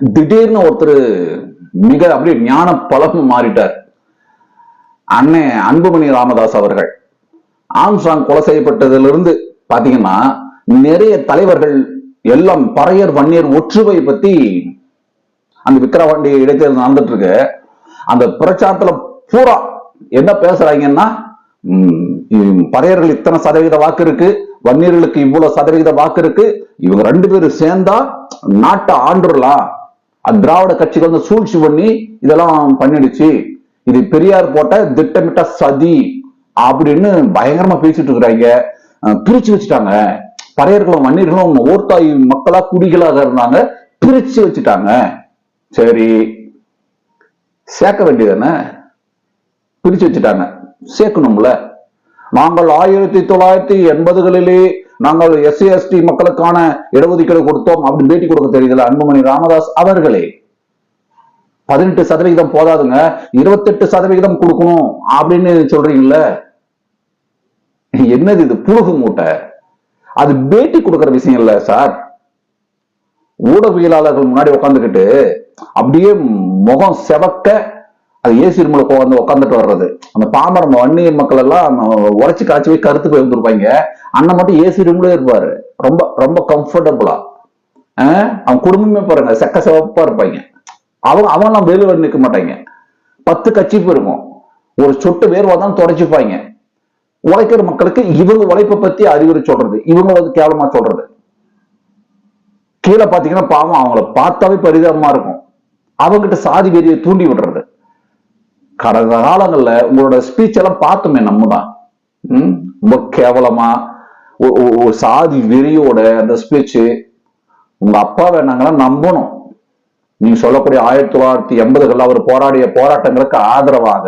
திடீர்னு ஒருத்தர் மிக அப்படியே ஞான பழம் மாறிட்டார். அண்ணே அன்புமணி ராமதாஸ் அவர்கள். ஆம்ஸ்டாங் கொலை செய்யப்பட்டதிலிருந்து பாத்தீங்கன்னா நிறைய தலைவர்கள் எல்லாம் பறையர் வன்னியர் ஒற்றுமை பத்தி அந்த விக்கிரவாண்டி இடைத்தேர்தல் நடந்துட்டு இருக்கு அந்த பிரச்சாரத்துல பூரா என்ன பேசுறாங்கன்னா பறையர்கள் இத்தனை சதவீத வாக்கு இருக்கு வன்னியர்களுக்கு இவ்வளவு சதவீத வாக்கு இருக்கு இவங்க ரெண்டு பேரும் சேர்ந்தா நாட்டை ஆண்டுடலாம் திராவிட கட்சிகள் வந்து சூழ்ச்சி பண்ணி இதெல்லாம் பண்ணிடுச்சு. இது பெரியார் போட்ட திட்டமிட்ட சதி அப்படின்னு பயங்கரமா பேசிட்டு இருக்கிறாங்க. பிரிச்சு வச்சுட்டாங்க. பறையர்களும் வன்னியர்களும் ஓர்த்தாய் மக்களா குடிகளாக இருந்தாங்க. பிரிச்சு வச்சுட்டாங்க. சரி. சேர்க்க வேண்டியதானே பிரிச்சு வச்சுட்டாங்க. சேர்க்கணும்ல. நாங்கள் ஆயிரத்தி தொள்ளாயிரத்தி எண்பதுகளிலே நாங்கள் எஸ்சி எஸ்டி மக்களுக்கான இடஒதுக்கீடு கொடுத்தோம் அப்படின்னு பேட்டி கொடுக்க தெரியுதுல அன்புமணி ராமதாஸ் அவர்களே. பதினெட்டு சதவிகிதம் போதாதுங்க இருபத்தெட்டு சதவிகிதம் கொடுக்கணும் அப்படின்னு சொல்றீங்கல்ல. என்னது இது புழுகு மூட்டை? அது பேட்டி கொடுக்கிற விஷயம் இல்ல சார். ஊடகவியலாளர்கள் முன்னாடி உட்காந்துக்கிட்டு அப்படியே முகம் செவக்க அது ஏசி ரூம்ல வந்து உட்காந்துட்டு வர்றது. அந்த பாமரம் வன்னிய மக்கள் எல்லாம் உரைச்சு காய்ச்சி போய் கருத்து போய் வந்துருப்பாங்க அண்ணன் மட்டும் ஏசி ரூம்ல இருப்பாரு. ரொம்ப ரொம்ப கம்ஃபர்டபுளா அவன் குடும்பமே பாருங்க செக்க சிவப்பா இருப்பாங்க. அவங்க அவங்கெல்லாம் வெளியே நிற்க மாட்டாங்க. பத்து கட்சிப்பு இருக்கும். ஒரு சொட்டு வேர்வா தான் தொடச்சிப்பாங்க. உழைக்கிற மக்களுக்கு இவங்க உழைப்பை பத்தி அறிவுரை சொல்றது. இவங்க வந்து கேவலமா சொல்றது. கீழே பாத்தீங்கன்னா பாவம் அவங்கள பார்த்தாவே பரிதாபமா இருக்கும். அவங்ககிட்ட சாதி வெறியை தூண்டி விடுறது. கடந்த காலங்கள்ல உங்களோட ஸ்பீச் எல்லாம் பார்த்தோமே நம்ம தான் ம்? ரொம்ப கேவலமா ஒ- ஒரு சாதி வெறியோட அந்த ஸ்பீச்சு உங்க அப்பா வேணாங்களா நம்பணும். நீங்க சொல்லக்கூடிய ஆயிரத்தி தொள்ளாயிரத்தி எண்பதுகள்ல அவர் போராடிய போராட்டங்களுக்கு ஆதரவாக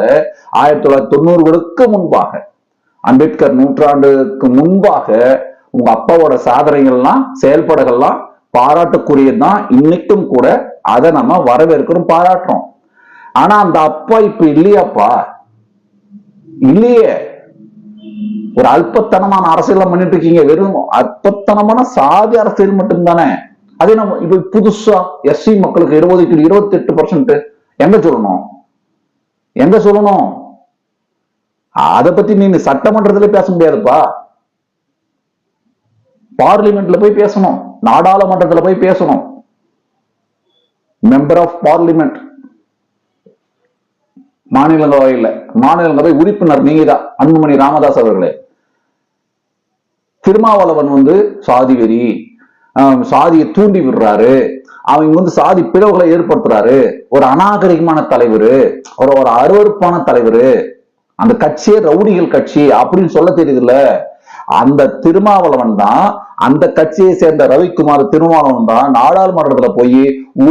ஆயிரத்தி தொள்ளாயிரத்தி தொண்ணூறுகளுக்கு முன்பாக அம்பேத்கர் நூற்றாண்டுக்கு முன்பாக உங்க அப்பாவோட சாதனைகள்லாம் செயல்பாடுகள்லாம் பாராட்டுக்குரியதுதான். இன்னைக்கும் கூட அதை நம்ம வரவேற்கணும் பாராட்டுறோம். ஆனா அந்த அப்பா இப்ப இல்லையாப்பா? இல்லையே. ஒரு அல்பத்தனமான அரசியல் பண்ணிட்டு இருக்கீங்க. வெறும் அற்பத்தனமான சாதி அரசியல் மட்டும்தானே? அதே நம்ம இப்ப புதுசா எஸ்சி மக்களுக்கு இடஒதுக்கீடு இருபத்தி எட்டு பர்சன்ட் எங்க சொல்லணும்? எங்க சொல்லணும்? அத பத்தி நீங்க சட்டமன்றத்துல பேச முடியாதுப்பா. பார்லிமெண்ட்ல போய் பேசணும். நாடாளுமன்றத்துல போய் பேசணும். மெம்பர் ஆஃப் பார்லிமெண்ட் மாநிலங்களவையில் மாநிலங்களவை உறுப்பினர் நீங்க தான் அன்புமணி ராமதாஸ் அவர்களே. திருமாவளவன் வந்து சாதி வெறி ஆஹ் சாதியை தூண்டி விடுறாரு. அவங்க வந்து சாதி பிளவுகளை ஏற்படுத்துறாரு. ஒரு அநாகரிகமான தலைவர் ஒரு ஒரு அருவருப்பான தலைவர். அந்த கட்சியே ரவுடிகள் கட்சி அப்படின்னு சொல்ல தெரியுதுல்ல. அந்த திருமாவளவன் தான் அந்த கட்சியை சேர்ந்த ரவிக்குமார் திருமாவளவன் தான் நாடாளுமன்றத்துல போய்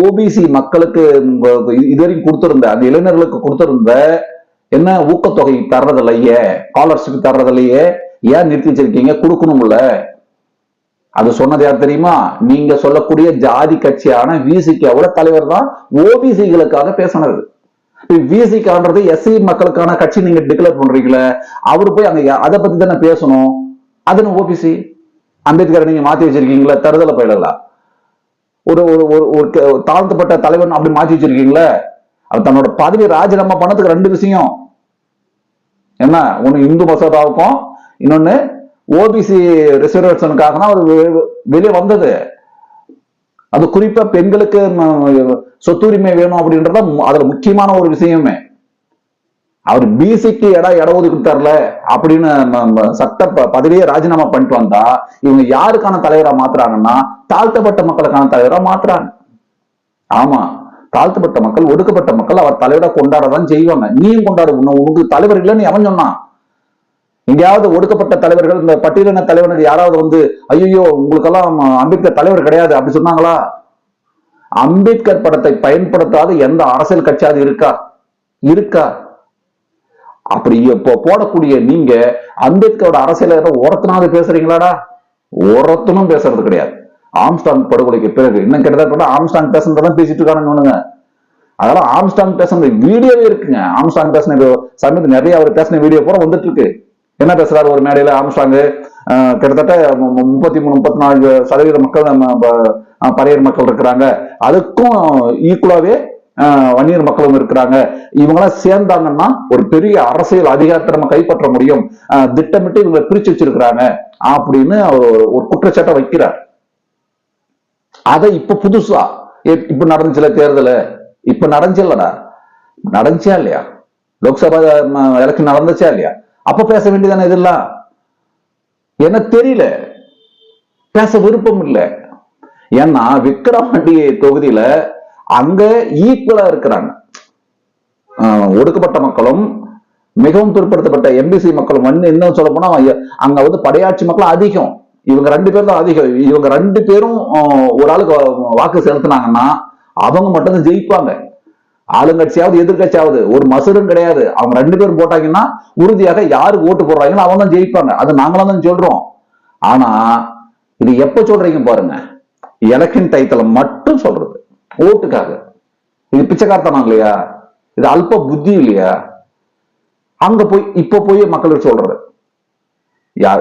ஓபிசி மக்களுக்கு உங்க இதுவரைக்கும் கொடுத்திருந்த அந்த இளைஞர்களுக்கு கொடுத்திருந்த என்ன ஊக்கத்தொகை தர்றதில்லையே? ஸ்காலர்ஷிப் தர்றதில்லையே? ஏன் நிறுத்தி வச்சிருக்கீங்க? கொடுக்கணும்ல. அது சொன்னது யார் தெரியுமா? நீங்க சொல்லக்கூடிய ஜாதி கட்சியான விசிகாவோட தலைவர் தான் ஓபிசிகளுக்காக பேசினது. விசிகான்றது எஸ்சி மக்களுக்கான கட்சி நீங்க டிக்ளேர் பண்றீங்களே அவர் போய் அங்க அதை பத்தி தானே பேசணும்? அதுன்னு ஓபிசி அம்பேத்கரை நீங்க மாத்தி வச்சிருக்கீங்களா தருதலை பயிலலாம் ஒரு ஒரு ஒரு ஒரு தாழ்த்தப்பட்ட தலைவன் அப்படி மாத்தி வச்சிருக்கீங்களே அவர் தன்னோட பதவி ராஜினாமா பண்ணதுக்கு ரெண்டு விஷயம். என்ன? ஒண்ணு இந்து மசோதாவுக்கும் இன்னொன்னு ஓபிசி ரிசர்வேஷனுக்காக தான் அவர் வெ- வெளியே வந்தது. அது குறிப்பா பெண்களுக்கு சொத்துரிமை வேணும் அப்படின்றத மு- அதுல முக்கியமான ஒரு விஷயமே. அவர் பிசிக்கு இடம் இட ஒதுக்கி தரல அப்படின்னு சட்ட ப- பதவியே ராஜினாமா பண்ணிட்டு வந்தா இவங்க யாருக்கான தலைவரா மாத்துறாங்கன்னா தாழ்த்தப்பட்ட மக்களுக்கான தலைவரா மாத்துறாங்க. ஆமா தாழ்த்தப்பட்ட மக்கள் ஒடுக்கப்பட்ட மக்கள் அவர் தலைவரா கொண்டாடதான் செய்வாங்க. நீயும் கொண்டாடு உனக்கு தலைவர் இல்லைன்னு எவன் சொன்னான். எங்கேயாவது ஒடுக்கப்பட்ட தலைவர்கள் இந்த பட்டியலின தலைவர்கள் யாராவது வந்து ஐயோ உங்களுக்கெல்லாம் அம்பேத்கர் தலைவர் கிடையாது அப்படி சொன்னாங்களா? அம்பேத்கர் படத்தை பயன்படுத்தாத எந்த அரசியல் கட்சியாவது இருக்கா? இருக்கா. அப்படி இப்போ போடக்கூடிய நீங்க அம்பேத்கரோட அரசியல ஓரத்தினாவது பேசுறீங்களாடா? ஓரத்தனும் பேசுறது கிடையாது. ஆம்ஸ்டாங் படுகொலைக்கு பிறகு இன்னும் கிட்டத்தட்ட ஆம்ஸ்டாங் பேசுறதான் பேசிட்டு இருக்கானுங்க அதெல்லாம் ஆம்ஸ்டாங் பேசுற வீடியோவே இருக்குங்க. ஆம்ஸ்டாங் பேசின சமயத்து நிறைய அவர் பேசின வீடியோ பூரா வந்துட்டு இருக்கு. என்ன பேசுறாரு ஒரு மேடையில ஆம்ஸ்டாங்கு? கிட்டத்தட்ட முப்பத்தி மூணு முப்பத்தி நாலு சதவீத மக்கள் நம்ம ப- மக்கள் இருக்கிறாங்க. அதுக்கும் ஈக்குவலாவே வன்னியர் மக்களும் இருக்கிறாங்க. இவங்கெல்லாம் சேர்ந்தாங்கன்னா ஒரு பெரிய அரசியல் அதிகாரத்தை நம்ம கைப்பற்ற முடியும். திட்டமிட்டு இவங்களை பிரிச்சு வச்சிருக்கிறாங்க அப்படின்னு அவர் ஒரு- குற்றச்சாட்டை வைக்கிறார். அதை இப்ப புதுசா இப்ப நடந்துச்சுல தேர்தல்? இப்ப நடந்துச்சுல்லடா நடந்துச்சா இல்லையா? லோக்சபா எலெக்ஷன் நடந்துச்சா இல்லையா? அப்ப பேச வேண்டியதானே இதெல்லாம்? என்ன தெரியல. பேச விருப்பம் இல்லை. ஏன்னா விக்கிரவாண்டி தொகுதியில அங்க ஈக்குவலா இருக்கிறாங்க. ஆஹ் ஒடுக்கப்பட்ட மக்களும் மிகவும் பிற்படுத்தப்பட்ட எம்பிசி மக்களும் வந்து இன்னும் சொல்ல போனா அங்க வந்து படையாட்சி மக்கள் அதிகம். இவங்க ரெண்டு பேரும் தான் அதிகம். இவங்க ரெண்டு பேரும் ஒரு ஆளுக்கு வாக்கு செலுத்தினாங்கன்னா அவங்க மட்டும்தான் ஜெயிப்பாங்க. ஆளுங்கட்சியாவது எதிர்கட்சியாவது ஒரு மசுரும் கிடையாது. அவங்க ரெண்டு பேரும் போட்டாங்கன்னா உறுதியாக யாருக்கு ஓட்டு போடுறாங்களோ அவங்க தான் ஜெயிப்பாங்க. அது நாங்களும் தான் சொல்றோம். ஆனா இது எப்ப சொல்றீங்க பாருங்க. எலெக்ஷன் டைத்துல மட்டும் சொல்றது. ஓட்டுக்காக. இது பிச்சைக்காரத்தனம் இல்லையா இது அல்ப புத்தி இல்லையா அங்க போய் இப்ப போய் மக்களுக்கு சொல்றது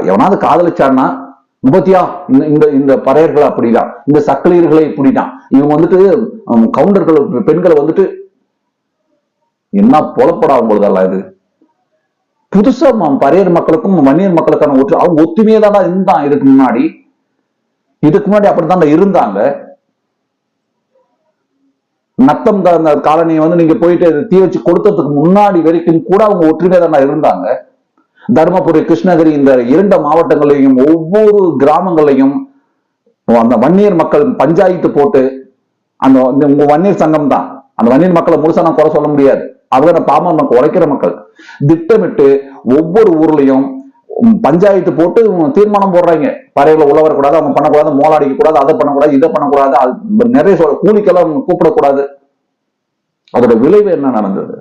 எவனாவது காதலிச்சான்னா முப்பத்தியா இந்த இந்த இந்த பறையர்கள் அப்படிதான். இந்த சக்கலீர்களை இப்படிதான். இவங்க வந்துட்டு கவுண்டர்கள் பெண்களை வந்துட்டு என்ன புலப்படாகும் பொழுதல்ல இது? புதுசா பறையர் மக்களுக்கும் மன்னியர் மக்களுக்கான ஒற்று அவங்க ஒத்துமையே தான் இருந்தான் இதுக்கு முன்னாடி. இதுக்கு முன்னாடி அப்படித்தான் இருந்தாங்க. நத்தம் கலந்த காலனியை வந்து நீங்க போயிட்டு தீ வச்சு கொடுத்ததுக்கு முன்னாடி வரைக்கும் கூட அவங்க ஒற்றுமை தான் இருந்தாங்க. தருமபுரி கிருஷ்ணகிரி இந்த இரண்டு மாவட்டங்களையும் ஒவ்வொரு கிராமங்களையும் அந்த வன்னியர் மக்கள் பஞ்சாயத்து போட்டு அந்த இந்த உங்க வன்னியர் சங்கம் தான். அந்த வன்னியர் மக்களை முழுசா நான் குறை சொல்ல முடியாது. அவங்க அந்த பாமர மக்கள் உழைக்கிற மக்கள். திட்டமிட்டு ஒவ்வொரு ஊர்லயும் பஞ்சாயத்து போட்டு தீர்மானம் போடுறாங்க. பறையில உள்ள வரக்கூடாது அவங்க பண்ணக்கூடாது மோலாடிக்க கூடாது அதை பண்ணக்கூடாது இதை பண்ணக்கூடாது அது நிறைய சொல்ல கூலிக்கெல்லாம் கூப்பிடக்கூடாது. அதோட விளைவு என்ன நடந்தது?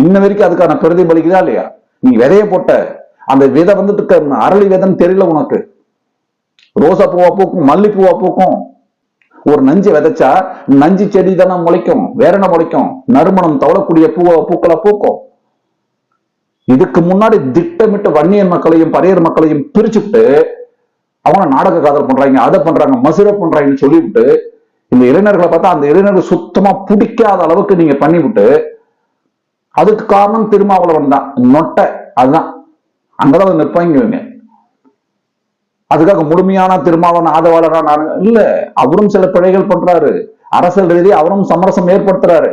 இன்ன வரைக்கும் அதுக்கான பிரதிபலிக்குதா இல்லையா? நீ விதைய போட்ட அந்த விதை வந்துட்டு அரளி விதைன்னு தெரியல உனக்கு. ரோசா பூவா பூக்கும் மல்லிப்பூவா பூக்கும். ஒரு நஞ்சு விதைச்சா நஞ்சு செடி தானே முளைக்கும் வேற என்ன முளைக்கும்? நறுமணம் தவளக்கூடிய பூவை பூக்களை பூக்கும். இதுக்கு முன்னாடி திட்டமிட்டு வன்னியர் மக்களையும் பரையர் மக்களையும் பிரிச்சுட்டு அவங்க நாடக காதல் பண்றாங்க அதை பண்றாங்க மசுரை பண்றாங்கன்னு சொல்லிவிட்டு இந்த இளைஞர்களை பார்த்தா அந்த இளைஞர்கள் சுத்தமா பிடிக்காத அளவுக்கு நீங்க பண்ணிவிட்டு அதுக்கு காரணம் திருமாவளவன் தான். நொட்டை அதுதான். அங்கதான் நிற்பாங்க இவங்க. அதுக்காக முழுமையான திருமாவளவன் ஆதவாளரா நான் இல்ல அவரும் சில பிழைகள் பண்றாரு. அரசியல் ரீதியை அவரும் சமரசம் ஏற்படுத்துறாரு.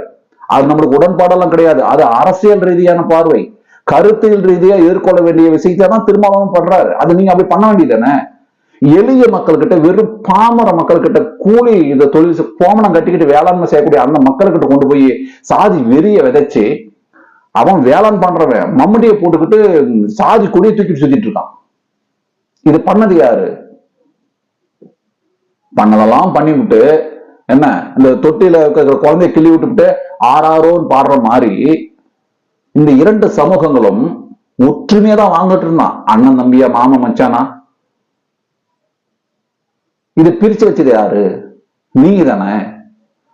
அது நம்மளுக்கு உடன்பாடெல்லாம் கிடையாது. அது அரசியல் ரீதியான பார்வை. கருத்தியல் ரீதியா எதிர்கொள்ள வேண்டிய விஷயத்தை தான் திருமாவளவன் பண்றாரு. அது நீங்க அப்படி பண்ண வேண்டியதானே எளிய மக்கள்கிட்ட வெறும் பாமர மக்கள்கிட்ட கூலி இந்த தொழில் போமனம் கோமணம் கட்டிக்கிட்டு வேளாண்மை செய்யக்கூடிய அந்த மக்கள்கிட்ட கொண்டு போய் சாதி வெறிய விதைச்சு அவன் வேளாண் பண்றவன் மம்முடியை போட்டுக்கிட்டு சாதி கொடியை தூக்கிட்டு சுத்திட்டு இருக்கான். இது பண்ணது யாரு? பண்ணதெல்லாம் பண்ணிவிட்டு என்ன இந்த தொட்டில குழந்தைய கிள்ளி விட்டுவிட்டு ஆறாரோன்னு பாடுற மாதிரி இந்த இரண்டு சமூகங்களும் ஒற்றுமையா தான் வாழ்ந்துட்டு இருந்தான். அண்ணன் தம்பியா மாமன் மச்சானா? இது பிரிச்சு வச்சது யாரு? நீங்க தானே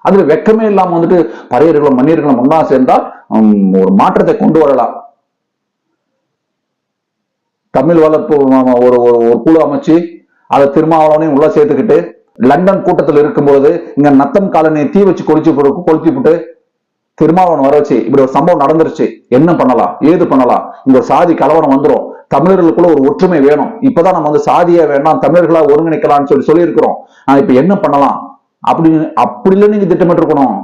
அதுல வெக்கமே இல்லாம வந்துட்டு பறையர்களும் மன்னியர்களும் ஒன்னா சேர்ந்தால் ஒரு மாற்றத்தை கொண்டு வரலாம். தமிழ் வளர்ப்பு ஒரு ஒரு ஒரு குழு அமைச்சு அதை திருமாவளவனையும் உள்ள சேர்த்துக்கிட்டு லண்டன் கூட்டத்தில் இருக்கும்போது இங்க நத்தம் காலனியை தீ வச்சு கொளுத்தி கொளுத்தி போட்டு திருமாவளவன் வர வச்சு இப்படி ஒரு சம்பவம் நடந்துருச்சு. என்ன பண்ணலாம்? ஏது பண்ணலாம்? இந்த சாதி கலவரம் வந்துரும். தமிழர்களுக்குள்ள ஒரு ஒற்றுமை வேணும். இப்பதான் நம்ம வந்து சாதியை வேண்டாம் தமிழர்களா ஒருங்கிணைக்கலாம்னு சொல்லி சொல்லியிருக்கிறோம். ஆஹ் இப்ப என்ன பண்ணலாம்? அப்படின்னு அப்படி இல்லை நீங்க திட்டமிட்டு இருக்கணும்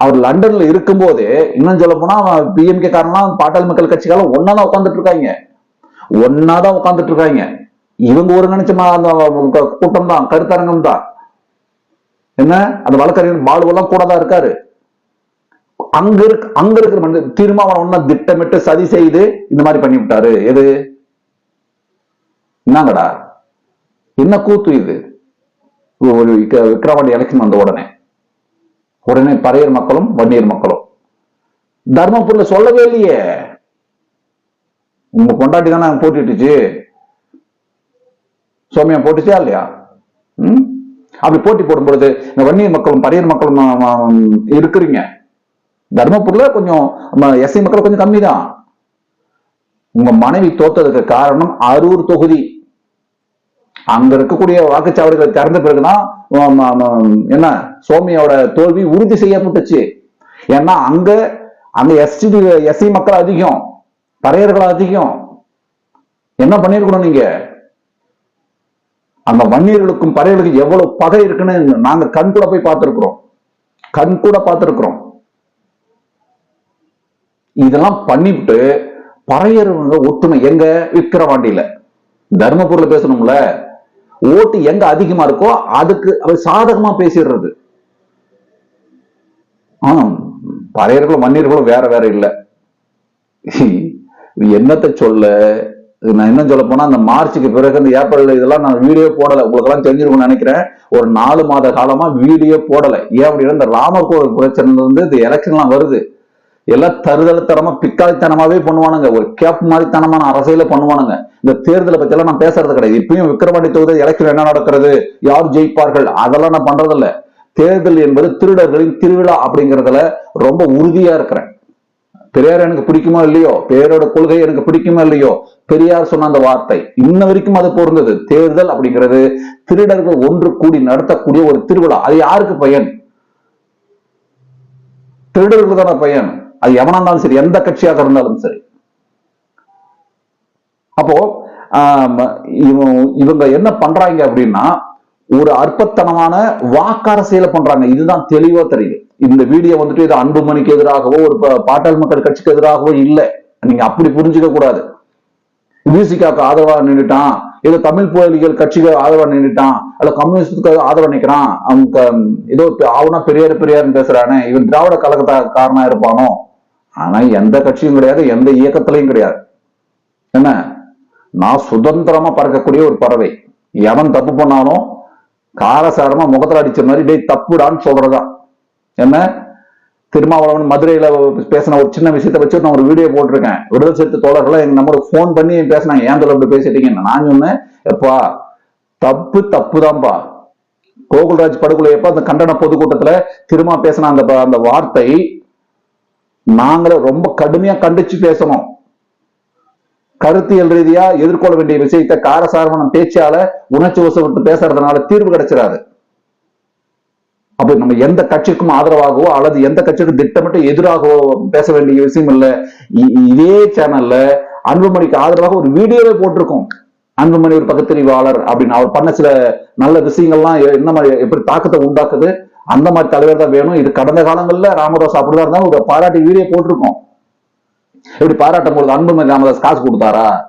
அவர் லண்டன்ல இருக்கும்போது இன்னும் சொல்ல போனா பிஎம்கே காரணம் பாட்டாளி மக்கள் கட்சிக்காரன் ஒன்னாதான் உட்கார்ந்துட்டு இருக்காங்க ஒன்னாதான் உட்கார்ந்துட்டு இருக்காங்க இவங்க ஒருங்கிணைச்ச கூட்டம் தான் கருத்தரங்கம் தான் என்ன? அந்த வழக்கறிஞர் பாலுவெல்லாம் கூட தான் இருக்காரு. அங்க இருக்கு அங்க இருக்கிற மனிதர் திருமாவளவன் திட்டமிட்டு சதி செய்து இந்த மாதிரி பண்ணி விட்டாரு எது? என்னங்கடா என்ன கூத்து இது? ஒரு விக்க- எலெக்ஷன் வந்த உடனே. உடனே பறையர் மக்களும் வன்னியர் மக்களும். தர்மபுரியில சொல்லவே இல்லையே. உங்க கொண்டாட்டி தானே போட்டுட்டுச்சு? சோமியா போட்டுச்சா இல்லையா? ம்? அப்படி போட்டி போடும் பொழுது இந்த வன்னியர் மக்களும் பறையர் மக்களும் இருக்கிறீங்க. தர்மபுரியில கொஞ்சம் எஸ்ஐ மக்கள் கொஞ்சம் கம்மி தான் உங்க மனைவி தோத்ததுக்கு காரணம் அரூர் தொகுதி. அங்க இருக்கக்கூடிய வாக்குச்சாவடிகளை திறந்த பிறகுதான் என்ன சோமியோட தோல்வி உறுதி செய்யப்பட்டுச்சு. ஏன்னா அங்க அங்க எஸ்டி எஸ்சி மக்கள் அதிகம் பறையர்கள் அதிகம். என்ன பண்ணிருக்கணும் நீங்க? அந்த வன்னியர்களுக்கும் பறையர்களுக்கும் எவ்வளவு பகை இருக்குன்னு நாங்க கண் கூட போய் பார்த்திருக்கிறோம். கண் கூட பார்த்திருக்கிறோம். இதெல்லாம் பண்ணிவிட்டு பறையறவங்க ஒற்றுமை. எங்க? விக்கிரவாண்டியில. தர்மபுரியில பேசணும்ல. ஓட்டு எங்க அதிகமா இருக்கோ அதுக்கு அவர் சாதகமா பேசிடுறது. ஆனா பறையர்களும் மன்னியர்களும் வேற வேற இல்லை. இது என்னத்தை சொல்ல? இது நான் என்ன சொல்ல போனா அந்த மார்ச்சுக்கு பிறகு இந்த ஏப்ரல் இதெல்லாம் நான் வீடியோ போடல. உங்களுக்கு எல்லாம் தெரிஞ்சிருக்கும்னு நினைக்கிறேன். ஒரு நாலு மாத காலமா வீடியோ போடல. ஏன் அப்படின்னா இந்த ராமர் கோவில் பிரச்சனை வந்து இந்த எலெக்ஷன்லாம் வருது. எல்லாம் தருதலத்தனமா பிக்காளித்தனமாவே பண்ணுவானுங்க. ஒரு கேப் மாதிரித்தனமான அரசியல பண்ணுவானுங்க. இந்த தேர்தலை பத்தி எல்லாம் நான் பேசுறது கிடையாது. இப்பயும் விக்ரவாண்டி தொகுதி எலெக்ஷன் என்ன நடக்கிறது? யார் ஜெயிப்பார்கள்? அதெல்லாம் நான் பண்றது இல்ல தேர்தல் என்பது திருடர்களின் திருவிழா அப்படிங்கறதுல ரொம்ப உறுதியா இருக்கிறேன். பெரியார் எனக்கு பிடிக்குமோ இல்லையோ? பெரியாரோட கொள்கை எனக்கு பிடிக்குமோ இல்லையோ? பெரியார் சொன்ன அந்த வார்த்தை இன்ன வரைக்கும் அது பொருந்தது. தேர்தல் அப்படிங்கிறது திருடர்கள் ஒன்று கூடி நடத்தக்கூடிய ஒரு திருவிழா. அது யாருக்கு பயன்? திருடர்களுக்கு தானே பயன்? அது எவனா இருந்தாலும் சரி எந்த கட்சியாக இருந்தாலும் சரி. அப்போ இவங்க- என்ன பண்றாங்க அப்படின்னா ஒரு அற்பத்தனமான வாக்கரசியல பண்றாங்க. இதுதான் தெளிவா தெரியுது. இந்த வீடியோ வந்துட்டு இது அன்புமணிக்கு எதிராகவோ ஒரு பாட்டாள் மக்கள் கட்சிக்கு எதிராகவோ இல்லை. நீங்க அப்படி புரிஞ்சுக்க கூடாது. விசிகாக்கு ஆதரவா நின்றுட்டான் ஏதோ தமிழ் புயலிகள் கட்சிக்கு ஆதரவா நின்றுட்டான் அல்ல கம்யூனிஸ்டுக்கு ஆதரவா நிக்கிறான் அவங்க ஏதோ பெ- ஆவுனா பெரியார் பெரியார்னு பேசுறானே இவன் திராவிட கழகக்காரனா இருப்பானோ? ஆனா எந்த கட்சியும் கிடையாது எந்த இயக்கத்திலையும் கிடையாது. என்ன? நான் சுதந்திரமா பறக்கக்கூடிய ஒரு பறவை. எவன் தப்பு பண்ணாலும் காரசாரமா முகத்துல அடிச்ச மாதிரி டேய் தப்புடான்னு சொல்றதா? என்ன? திருமாவளவன் மதுரையில பேசின ஒரு சின்ன விஷயத்தை வச்சு நான் ஒரு வீடியோ போட்டிருக்கேன். விடுதலை சிறுத்தை தோழர்கள் எங்க நம்மளுக்கு ஃபோன் பண்ணி பேசினாங்க. ஏன் தோழர் பேசிட்டீங்கன்னு பேசிட்டீங்க? நான் சொன்னேன் எப்பா தப்பு தப்புதான்பா. கோகுல்ராஜ் படுகொலை எப்ப அந்த கண்டன பொதுக்கூட்டத்துல திருமா பேசின அந்த அந்த வார்த்தை நாங்களே ரொம்ப கடுமையா கண்டிச்சு பேசணும். கருத்தியல் ரீதியா எதிர்கொள்ள வேண்டிய விஷயத்தை காரசாரமான பேச்சால உணர்ச்சி வசப்பட்டு பேசுறதுனால தீர்வு கிடைச்சிடாது. அப்ப நம்ம எந்த கட்சிக்கும் ஆதரவாகவோ அல்லது எந்த கட்சிக்கும் திட்டமிட்டு எதிராகவோ பேச வேண்டிய விஷயம் இல்ல. இ- இதே சேனல்ல அன்புமணிக்கு ஆதரவாக ஒரு வீடியோவே போட்டிருக்கோம். அன்புமணி ஒரு பகுத்தறிவாளர் அப்படின்னு அவர் பண்ண சில நல்ல விஷயங்கள்லாம் என்ன மாதிரி எப்படி தாக்கத்தை உண்டாக்குது? அந்த மாதிரி தலைவர் தான் வேணும். இது கடந்த காலங்களில் ராமதாஸ் அப்படிதான் இருந்தாலும் ஒரு பாராட்டி வீடியோ போட்டிருக்கோம். இப்படி பாராட்டும் பொழுது அன்புமணி ராமதாஸ் காசு கொடுத்தாரா?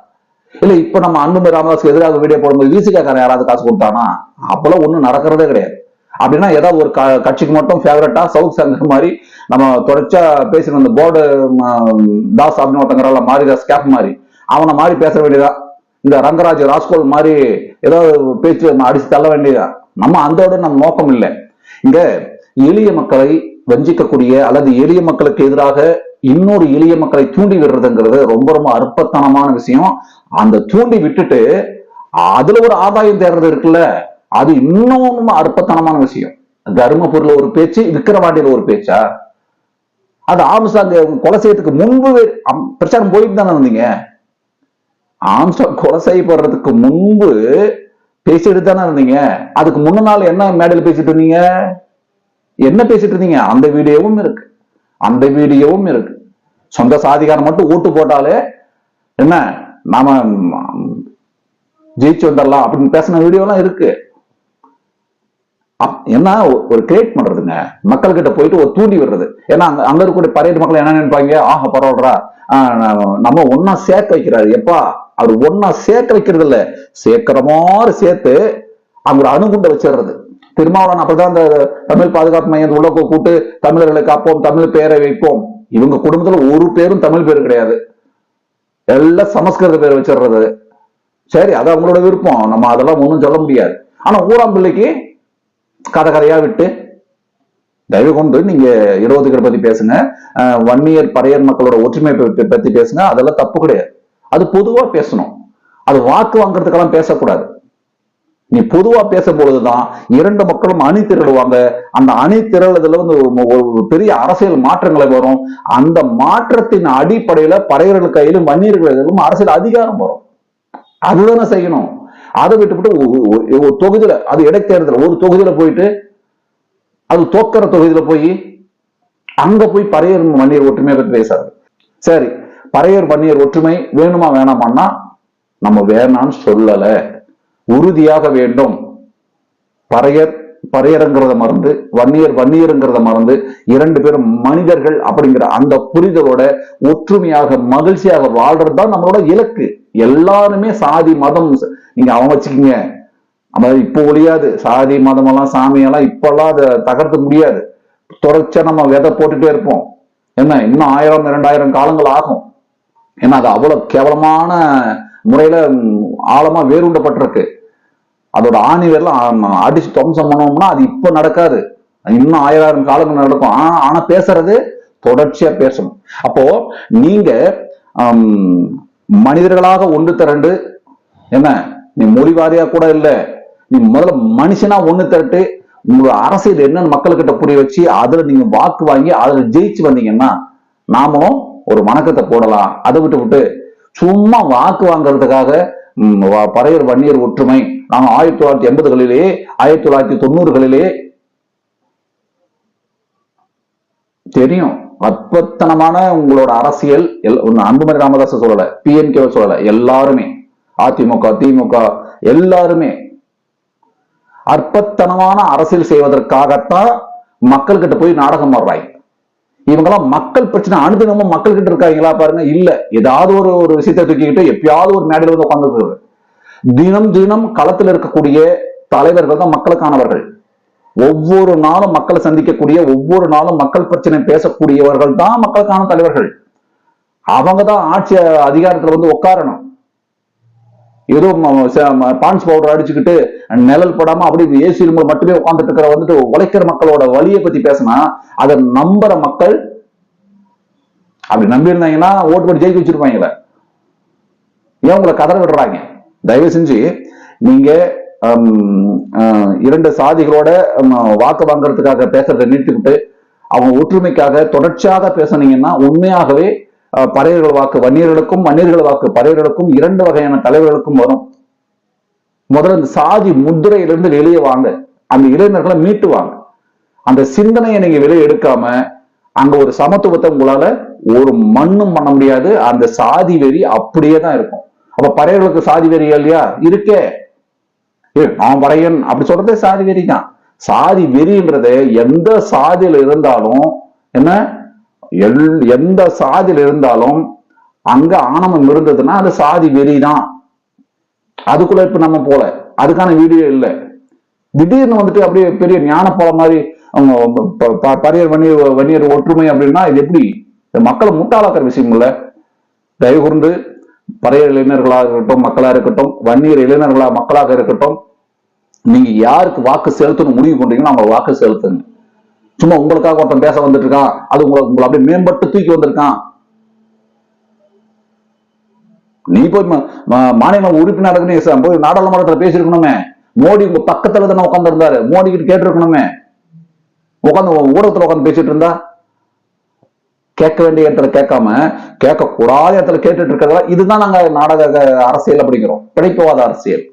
இல்ல இப்ப நம்ம அன்புமணி ராமதாஸ்க்கு எதிராக வீடியோ போடும்போது விசிகாக்காரன் யாராவது காசு கொடுத்தானா? அப்பெல்லாம் ஒண்ணும் நடக்கிறதே கிடையாது. அப்படின்னா ஏதாவது ஒரு க- கட்சிக்கு மட்டும் ஃபேவரட்டா சவுத் சங்கர் மாதிரி நம்ம தொடர்ச்சியா பேசின அந்த போர்டு தாஸ் அப்படின்னு ஒருத்தங்கிறல்ல மாரிதாஸ் கேப் மாதிரி. அவனை மாதிரி பேச வேண்டியதா? இந்த ரங்கராஜ் ராஸ்கோல் மாதிரி ஏதாவது பேச்சு நம்ம அடிச்சு தள்ள வேண்டியதா? நம்ம அந்தோட நம்ம நோக்கம் இல்லை. இங்க எளிய மக்களை வஞ்சிக்கக்கூடிய அல்லது எளிய மக்களுக்கு எதிராக இன்னொரு எளிய மக்களை தூண்டி விடுறதுங்கிறது ரொம்ப ரொம்ப அற்பத்தனமான விஷயம். அந்த தூண்டி விட்டுட்டு அதுல ஒரு ஆதாயம் தேடுறது இருக்குல்ல அது இன்னும் அற்பத்தனமான விஷயம். தருமபுரியில ஒரு பேச்சு விக்கிரவாண்டியில ஒரு பேச்சா? அது ஆம்ஸ்டாங் கொலை செய்யறதுக்கு முன்பு பிரச்சாரம் போயிட்டு தானே இருந்தீங்க ஆம்ஸ்டாங் கொலை செய்யப்படுறதுக்கு முன்பு பேசிட்டு தானே இருந்தீங்க? அதுக்கு முன்ன நாள் என்ன மேடையில் பேசிட்டு இருந்தீங்க? என்ன பேசிட்டு இருந்தீங்க? அந்த வீடியோவும் இருக்கு. அந்த வீடியோவும் இருக்கு. சொந்த சாதிகாரம் மட்டும் ஓட்டு போட்டாலே என்ன? நாம ஜெயிச்சு வந்துடலாம் அப்படின்னு பேசின வீடியோலாம் இருக்கு. அப்- என்ன? ஒரு கிரியேட் பண்றதுங்க. மக்கள் கிட்ட போயிட்டு ஒரு தூண்டி விடுறது. ஏன்னா அங்க அங்க இருக்கக்கூடிய பரையட் மக்கள் என்ன நினைப்பாங்க? ஆஹா பரவாயில்றா ஆஹ் நம்ம ஒன்னா சேர்க்க வைக்கிறாரு. எப்பா அவர் ஒன்னா சேர்க்க வைக்கிறது இல்ல. சேர்க்கிற மாதிரி சேர்த்து அங்க அணுகுண்டை வச்சிடுறது. திருமாவளவன் அப்பதான் அந்த தமிழ் பாதுகாப்பு மையம் உள்ள கூப்பிட்டு தமிழர்களை காப்போம் தமிழ் பெயரை வைப்போம். இவங்க குடும்பத்துல ஒரு பேரும் தமிழ் பேர் கிடையாது. எல்லாம் சமஸ்கிருத பேர் வச்சிடுறது. சரி அது அவங்களோட விருப்பம். நம்ம அதெல்லாம் ஒன்றும் சொல்ல முடியாது. ஆனா ஊராம் பிள்ளைக்கு கதை கதையா விட்டு தயவு கொண்டு நீங்க இருபதுகளை பத்தி பேசுங்க. வன்னியர் பறையர் மக்களோட ஒற்றுமை பத்தி பேசுங்க. அதெல்லாம் தப்பு கிடையாது. அது பொதுவா பேசணும். அது வாக்கு வாங்குறதுக்கெல்லாம் பேசக்கூடாது. நீ பொதுவா பேசும்பொழுதுதான் இரண்டு மக்களும் அணி திரளுவாங்க. அந்த அணி திரளுதுல வந்து ஒரு- பெரிய அரசியல் மாற்றங்களை வரும். அந்த மாற்றத்தின் அடிப்படையில பறையர்கள் கையிலும் வன்னியர்கள் கையிலும் அரசியல் அதிகாரம் வரும். அதுதானே செய்யணும். அதை விட்டுவிட்டு ஒரு- ஒரு- தொகுதியில அது இடைத்தேர்தல் ஒரு தொகுதியில போயிட்டு அது தோக்கிற தொகுதியில போய் அங்க போய் பறையர் மன்னியர் ஒற்றுமையை பற்றி பேசாது. சரி பறையர் வன்னியர் ஒற்றுமை வேணுமா வேணாமான்னா நம்ம வேணாம்னு சொல்லல. உறுதியாக வேண்டும். பறையர் பறையருங்கிறத மறந்து வன்னியர் வன்னியருங்கிறத மறந்து இரண்டு பேரும் மனிதர்கள் அப்படிங்கிற அந்த புரிதலோட ஒற்றுமையாக மகிழ்ச்சியாக வாழ்றது தான் நம்மளோட இலக்கு. எல்லாருமே சாதி மதம் நீங்க அவங்க வச்சுக்கீங்க. அதாவது இப்போ ஒழியாது. சாதி மதம் எல்லாம் சாமி எல்லாம் இப்பெல்லாம் அதை தகர்த்த முடியாது. தொடர்ச்சியா நம்ம விதை போட்டுட்டே இருப்போம். என்ன இன்னும் ஆயிரம் இரண்டாயிரம் காலங்கள் ஆகும். ஏன்னா அது அவ்வளவு கேவலமான முறையில ஆழமா வேரூண்டப்பட்டிருக்கு. அதோட ஆணி வேர்லாம் அடிச்சு துவம்சம் பண்ணோம்னா அது இப்ப நடக்காது. இன்னும் ஆயிரம் காலங்கள் நடக்கும். ஆனா ஆனா பேசுறது தொடர்ச்சியா பேசணும். அப்போ நீங்க மனிதர்களாக ஒன்று திரண்டு என்ன நீ மொழி வாரியா கூட இல்ல. நீ முதல்ல மனுஷனா ஒன்று திரட்டு உங்களோட அரசியல் என்னன்னு மக்கள்கிட்ட புரிய வச்சு அதுல நீங்க வாக்கு வாங்கி அதுல ஜெயிச்சு வந்தீங்கன்னா நாமளும் ஒரு வணக்கத்தை போடலாம். அதை விட்டு விட்டு சும்மா வாக்கு வாங்குறதுக்காக பறையர் வன்னியர் ஒற்றுமை. நாம் ஆயிரத்தி தொள்ளாயிரத்தி எண்பதுகளிலே ஆயிரத்தி தொள்ளாயிரத்தி தொண்ணூறுகளிலே தெரியும். அற்பத்தனமான உங்களோட அரசியல். எல்- ஒண்ணு அன்புமணி ராமதாஸ் சொல்லல பிஎன்கே சொல்லல எல்லாருமே. அதிமுக திமுக எல்லாருமே. அற்பத்தனமான அரசியல் செய்வதற்காகத்தான் மக்கள்கிட்ட போய் நாடகம் ஆடுறாங்க இவங்கெல்லாம் மக்கள் பிரச்சனை அனுதினமும் மக்கள் கிட்ட இருக்காங்களா பாருங்க? இல்ல. ஏதாவது ஒரு ஒரு விஷயத்தை தூக்கிக்கிட்டு எப்பயாவது ஒரு மேடையில வந்து உட்காந்துருக்குறது தினம் தினம் களத்தில் இருக்கக்கூடிய தலைவர்கள் தான் மக்களுக்கானவர்கள். ஒவ்வொரு நாளும் மக்களை சந்திக்கக்கூடிய ஒவ்வொரு நாளும் மக்கள் பிரச்சனை பேசக்கூடியவர்கள் தான் மக்களுக்கான தலைவர்கள். அவங்க தான் ஆட்சி அதிகாரத்துல வந்து உட்காரணும். ஏதோ பான்ஸ் பவுடர் அடிச்சுக்கிட்டு நிழல் படாம அப்படி ஏசி ரூம்ல மட்டுமே உட்காந்துட்டு இருக்கிற வந்துட்டு உழைக்கிற மக்களோட வழியை பத்தி பேசினா அதை நம்புற மக்கள் அப்படி நம்பி இருந்தாங்கன்னா ஓட்டு போட்டு ஜெயிக்க வச்சிருப்பாங்களே ஏன் உங்களை கதற விடுறாங்க? தயவு செஞ்சு நீங்க ஹம், இரண்டு சாதிகளோட வாக்கு வாங்குறதுக்காக பேசுறதை நிறுத்திக்கிட்டு அவங்க ஒற்றுமைக்காக தொடர்ச்சியாக பேசுனீங்கன்னா உண்மையாகவே பறையர்கள் வாக்கு வன்னியர்களுக்கும் வன்னியர்கள் வாக்கு பறையர்களுக்கும் இரண்டு வகையான தலைவர்களுக்கும் வரும். முதல்ல இந்த சாதி முத்திரையிலிருந்து வெளியே வாங்க. அந்த இளைஞர்களை மீட்டு வாங்க அந்த சிந்தனையை நீங்க வெளியே எடுக்காம அங்க ஒரு சமத்துவத்தை உங்களால ஒரு மண்ணும் பண்ண முடியாது. அந்த சாதி வெறி அப்படியே தான் இருக்கும். அப்ப பறையர்களுக்கு சாதி வெறி இல்லையா? இருக்கே. நான் பறையன். அப்படி சொல்றதே சாதி வெறி தான் சாதி வெறின்றது எந்த சாதியில இருந்தாலும் என்ன? எல் எந்த சாதியில இருந்தாலும் அங்க ஆணவம் இருந்ததுன்னா அது சாதி வெறி தான் அதுக்குள்ள இப்ப நம்ம போல. அதுக்கான வீடியோ இல்லை. திடீர்னு வந்துட்டு அப்படியே பெரிய ஞானப்பழம் மாதிரி அவங்க பரியர் வன்னியர் வன்னியர் ஒற்றுமை அப்படின்னா இது எப்படி? மக்களை முட்டாளாக்குற விஷயம் இல்ல. தயவு கூர்ந்து பறையர் இளைஞர்களாக இருக்கட்டும் மக்களா இருக்கட்டும் வன்னியர் இளைஞர்களாக மக்களாக இருக்கட்டும் நீங்க யாருக்கு வாக்கு செலுத்தணும் முடிவு பண்றீங்களோ அவங்க வாக்கு செலுத்துங்க. சும்மா உங்களுக்காக ஒருத்தன் பேச வந்துட்டு இருக்கான் அது உங்களை உங்களை அப்படியே மேம்பட்டு தூக்கி வந்திருக்கான். நீ போய் மாநில உறுப்பினருக்கு போய் நாடாளுமன்றத்தில் பேசியிருக்கணுமே. மோடி உங்க பக்கத்துல தானே உட்காந்துருந்தாரு மோடி கிட்ட கேட்டிருக்கணுமே. உட்காந்து ஊடகத்துல உட்காந்து பேசிட்டு இருந்தா கேட்க வேண்டிய இடத்துல கேட்காம கேட்கக்கூடாத இடத்துல கேட்டுட்டு இருக்கிறதா இதுதான் நாங்க நாடக அரசியல் அப்படிங்கிறோம். பிழைப்புவாத அரசியல்.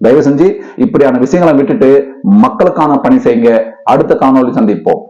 தயவு செஞ்சு இப்படியான விஷயங்களை விட்டுட்டு மக்களுக்கான பணி செய்யுங்க. அடுத்த காணொளி சந்திப்போம்.